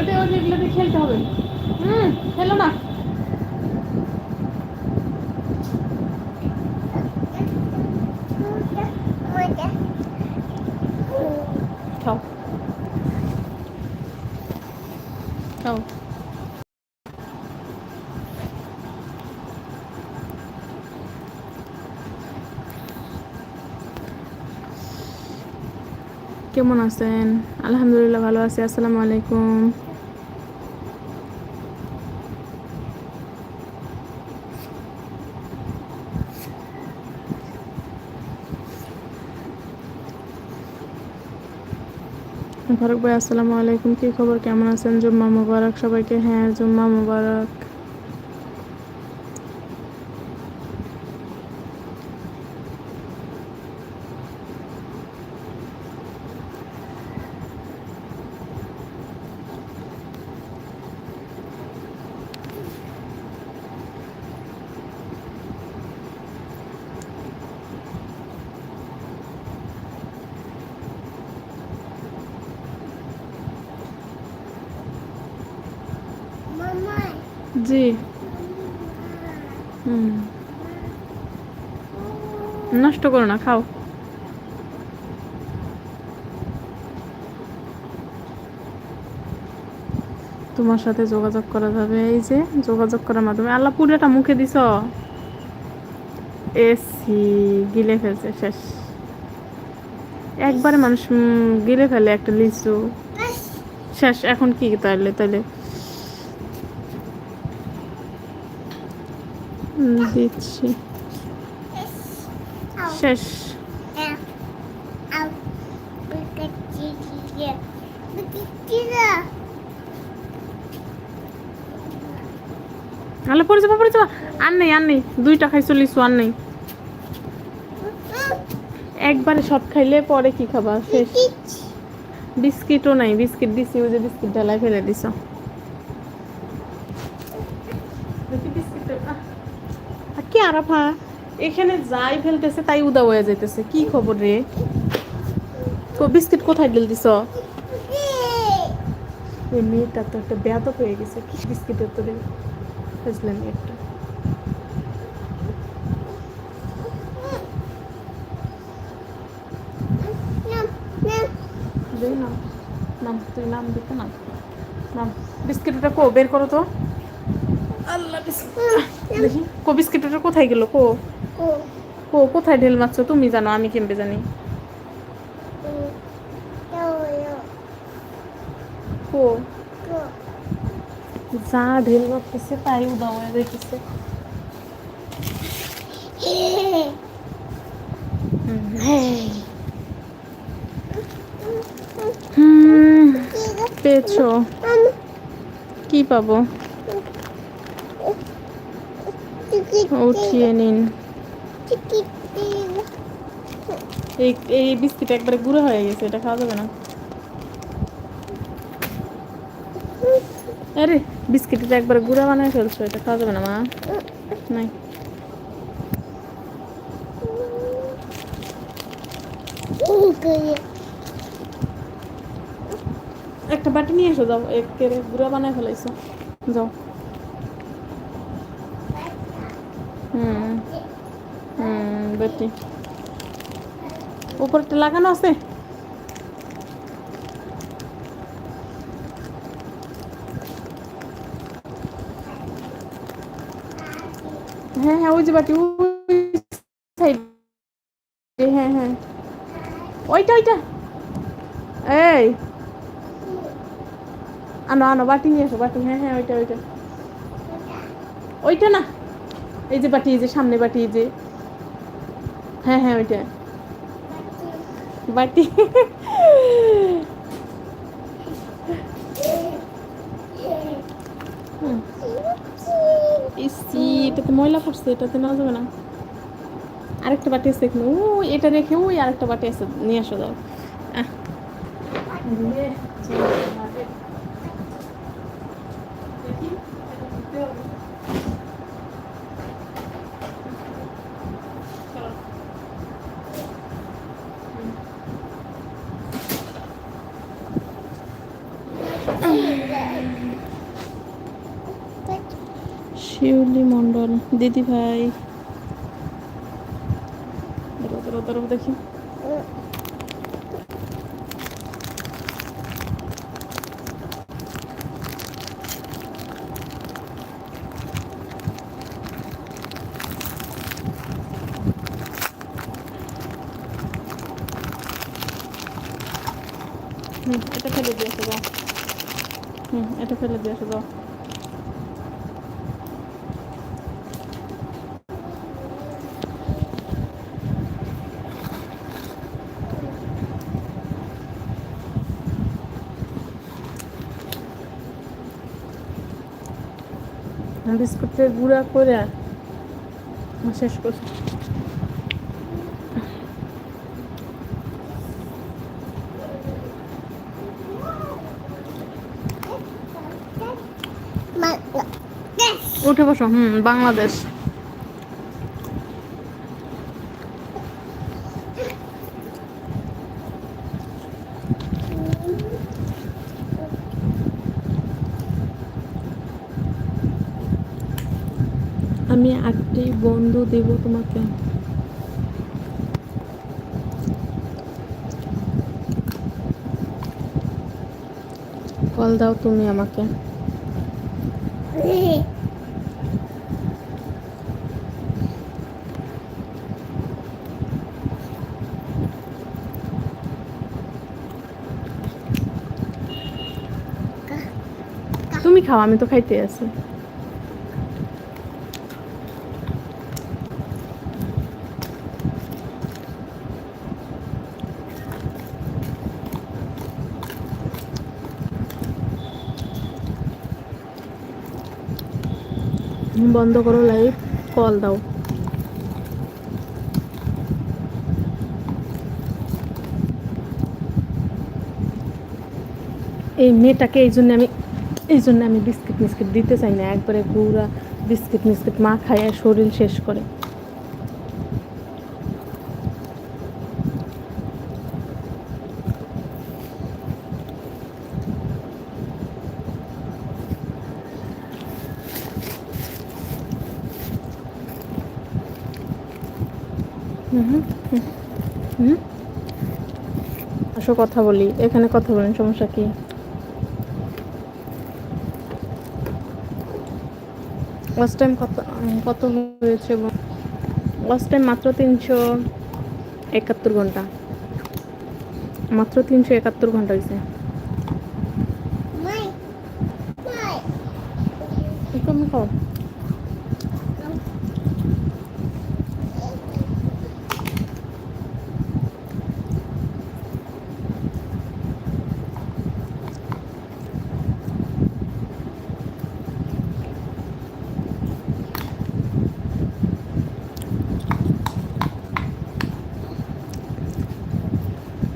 ওটা এগুলোতে খেলতে হবে। হুম খেলো না। কেমন আছেন? আলহামদুলিল্লাহ ভালো আছি আসসালামু আলাইকুম। ফারুক ভাই আসসালামু আলাইকুম। কি খবর? কেমন আছেন? জুম্মা মুবারক সবাইকে। হ্যাঁ জুম্মা মুবারক। জি। হুম। নষ্ট করো না, খাও। তোমার সাথে যোগাযোগ করা যাবে, এই যে যোগাযোগ করার মাধ্যমে। আল্লাহ পুরোটা মুখে দিছ? এসি, গিলে ফেলছে, শেষ। একবারে মানুষ গিলে ফেলে একটা লিচু। শেষ, এখন কি তাহলে তাহলে দিচ্ছি। শেষ। আল্লাহ পড়ে যাবা পড়ে যাবা। আর নেই আর নেই। দুইটা খাইছো লিচু আর নেই। একবারে সব খাইলে পরে কি খাবা? শেষ। বিস্কিটও নাই। বিস্কিট দিছি ওই যে বিস্কিট ঢালাই ফেলে দিছ। কি আরাফা? এখানে যাই ফেলতেছে, তাই উদা হয়ে যাইতেছে। কি খবর রে? তো বিস্কিট কোথায় ঢেল দিছ ওই মেয়েটা তো একটা ব্যাধক হয়ে গেছে। কি বিস্কিটের তো ফেসলেন একটা। নাম, তুই নাম দিতে না। নাম, বিস্কিটটা কো, বের করো তো। আল্লাহ দেখি কো বিস্কিটটা কোথায় গেল? কো? কো। কোথায় ঢেল মারছো? তুমি জানো আমি কেমবে জানি। কো? যা ঢেল মারতেছে তাই উদা হয়ে। হুম পেয়েছ। কি পাবো? উঠিয়ে নিন। এই এই বিস্কিট একবারে গুঁড়ো হয়ে গেছে, এটা খাওয়া যাবে না। আরে, বিস্কিটটা একবারে গুঁড়া বানায় ফেলছো, এটা খাওয়া যাবে না, মা। নাই। একটা বাটি নিয়ে এসো, যাও। একের গুঁড়া বানায় ফেলাইছো। যাও। হুম হুম বাটি। উপরটা লাগানো আছে? হ্যাঁ হ্যাঁ ওই যে বাটি, ওই হ্যাঁ হ্যাঁ। ওইটা ওইটা। এই। আনো আনো, বাটি নিয়ে এসো, বাটি। হ্যাঁ হ্যাঁ ওইটা ওইটা। ওইটা না। এই যে বাটি, এই যে সামনে বাটি, এই যে। হ্যাঁ হ্যাঁ ওইটা। বাটি। ইসি, এটাতে ময়লা পড়ছে, এটাতে নেওয়া যাবে না। আরেকটা বাটি আছে এখানে। ও এটা রেখে ওই আরেকটা বাটি আছে। নিয়ে আসো দাও আহ। দিদি ভাই। দেখি। হুম, এটা ফেলে দিয়ে আসো দাও হুম, এটা ফেলে দিয়ে আসো দাও বিস্কুটে গুঁড়া করে শেষ করছি। উঠে বসো হুম বাংলাদেশ। আটটি বন্ধু দেব তোমাকে। কল দাও তুমি আমাকে। তুমি খাও আমি তো খাইতে আছি। বন্ধ করো লাইভ কল দাও। এই মেয়েটাকে এই জন্য আমি, এই জন্য আমি বিস্কিট মিস্কিট দিতে চাই না। একবারে গুড়া বিস্কিট মিস্কিট মা খায় শরীর শেষ করে। আসো কথা বলি, এখানে কথা বলেন, সমস্যা কি? লাস্ট টাইম কত কত হয়েছে লাস্ট টাইম মাত্র তিনশো একাত্তর ঘণ্টা। মাত্র তিনশো একাত্তর ঘণ্টা হয়েছে তুমি খাও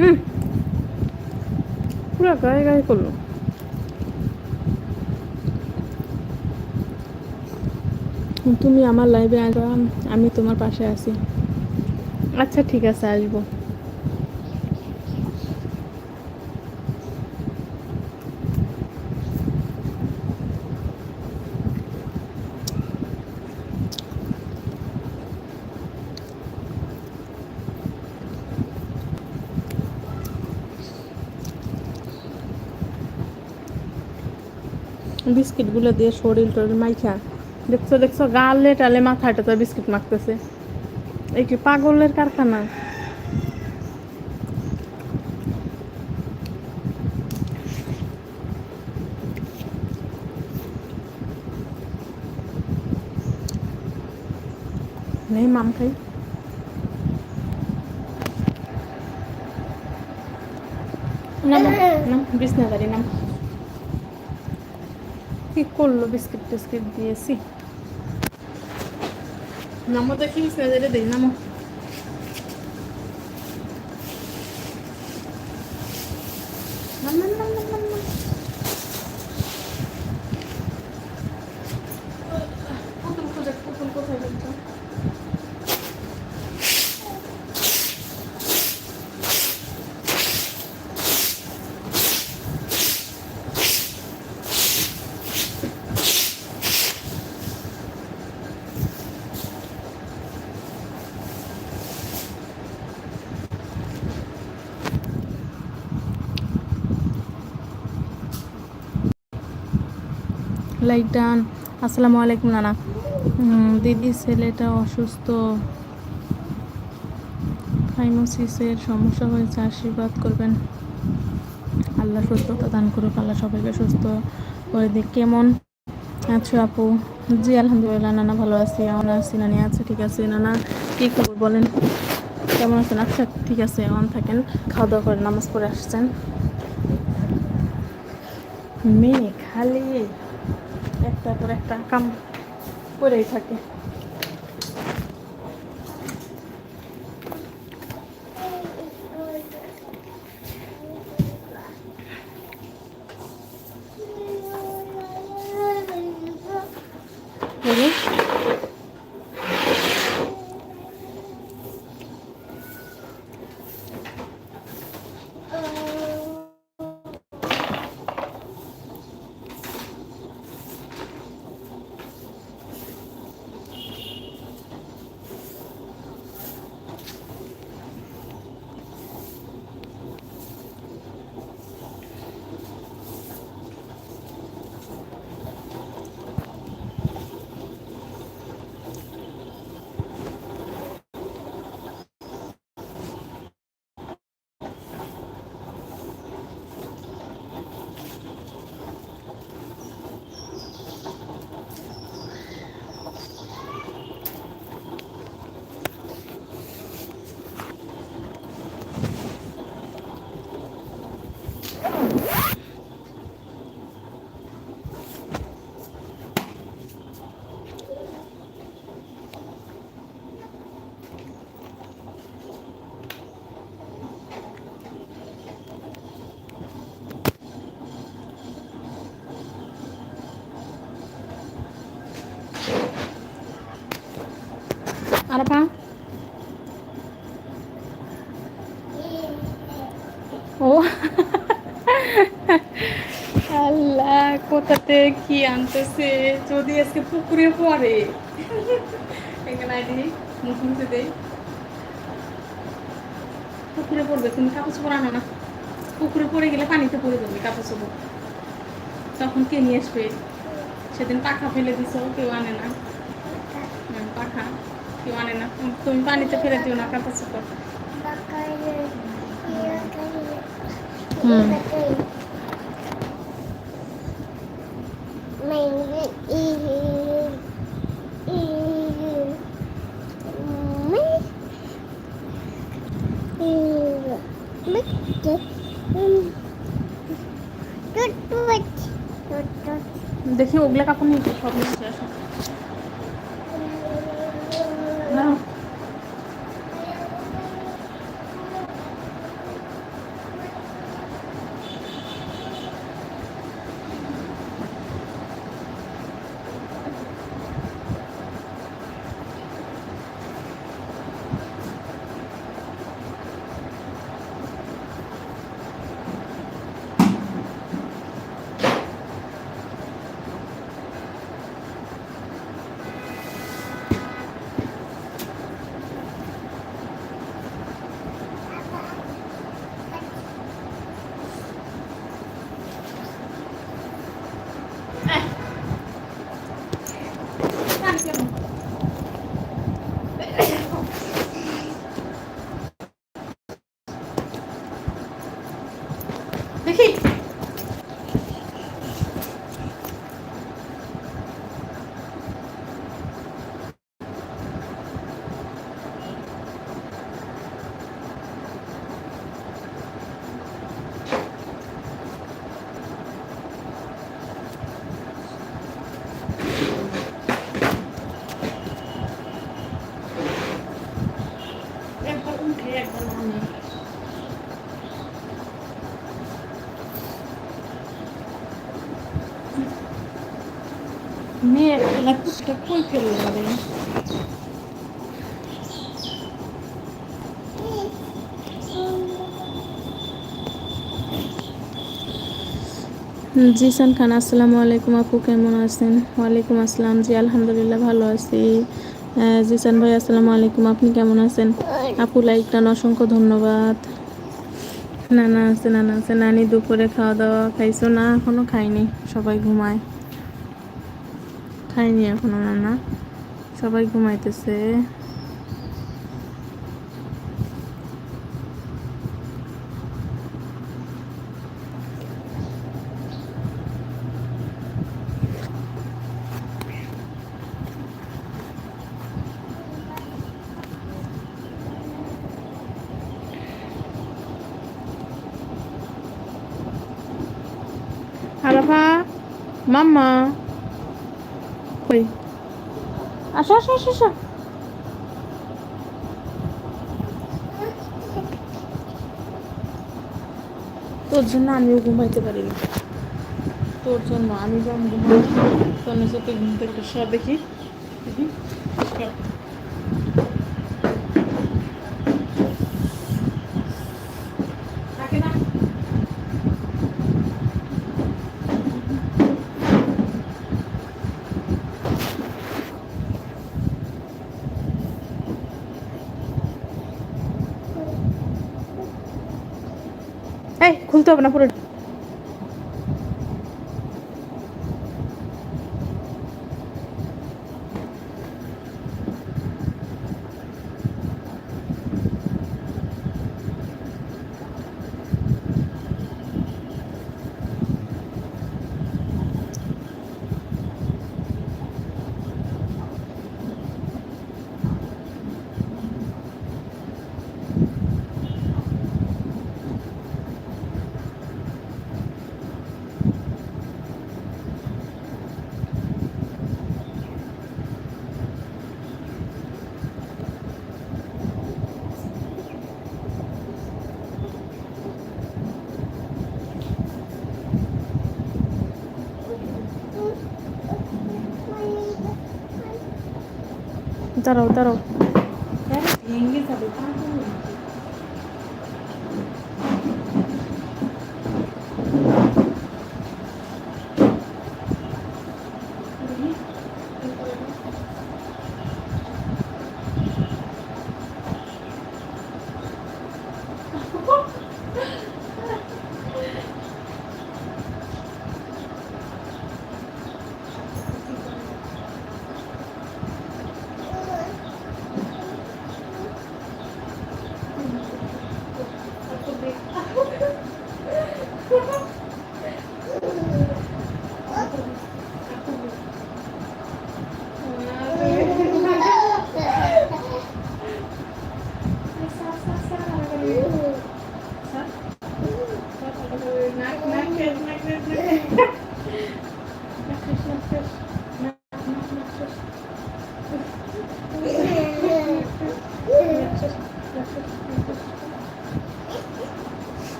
হুম পুরো গায়ে গায়ে করল। তুমি আমার লাইভে আসবা আমি তোমার পাশে আছি। আচ্ছা ঠিক আছে আসব। বিস্কিটগুলো দিয়ে শরীর টরিল মাইখা। দেখছ দেখছ, গালে টালে মাথাটা তো বিস্কিট মাখতেছে। এই কি পাগলের কারখানা? নেই মাম খাই। নাম, বিছনাদারি, নাম। কি করল? বিস্কিট টিস্কিট দিয়েছি। নামো দেখি না নামো নাম নাম নাম নাম নাম নাম পুতুল খোঁজে পুতুল কোথায় দেখছ লাইক ডান। আসসালামু আলাইকুম, নানা। দিদি ছেলেটা অসুস্থ। ফাইমোসিসের সমস্যা হয়েছে, আশীর্বাদ করবেন। আল্লাহ সুস্থতা দান করুক, আল্লাহ সবাইকে সুস্থ করে দিক। কেমন আছো আপু? জি, আলহামদুলিল্লাহ, নানা ভালো আছি। আমরা আছি, নানি আছে, ঠিক আছে। নানা, কী খবর বলেন? কেমন আছেন? আচ্ছা ঠিক আছে অন থাকেন। খাওয়া দাওয়া করে নামাজ পড়ে আসছেন। মেয়ে খালি। একটা পর একটা কাম করেই থাকে বলি আরাফা ও। আল্লাহ কোথাতে কি আনতেছে? যদি আজকে পুকুরে পড়ে। এখানে আইডি মুখ মুছে দেই। পুকুরে পড়বে, তুমি কাপড় চোপড় আনো না। পুকুরে পড়ে গেলে পানিতে পড়ে যাবে কাপড় চোপড়। তখন কে নিয়ে আসবে? সেদিন পাখা ফেলে দিছ কেউ আনে না। কেউ আনে না? তুমি পানিতে ফেলে দিও না চোপড় হুম। দেখি ওগুলা কাপড় নিয়ে সব নিচে আসো। দেখি একবার উঠে একবার নামে মেয়ে জিসান খান, আসসালামু আলাইকুম আপু, কেমন আছেন? ওয়ালাইকুম আসসালাম। জি, আলহামদুলিল্লাহ ভালো আছি। জিসান ভাই, আসসালামু আলাইকুম। আপনি কেমন আছেন? আপু লাইক টান অসংখ্য ধন্যবাদ। নানা আছে নানা আছে। নানি দুপুরে খাওয়া দাওয়া খাইছো? না, এখনও খাইনি। সবাই ঘুমায়। খাইনি এখনও না সবাই ঘুমাইতেছে। আরাফা মাম্মা। আসো আসো আসো আসো তোর জন্য আমিও ঘুমাইতে পারি না তোর জন্য আমি যেমন ঘুমাই, তোর সাথে ঘুম থেকে সব দেখি। খুলতে হবে না পুরো उतरो उतरो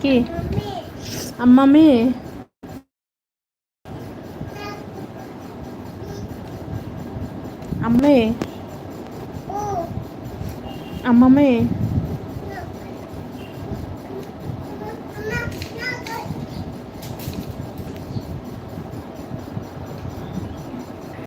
কি? আম্মা মেয়ে? আম্মে আম্মা মেয়ে?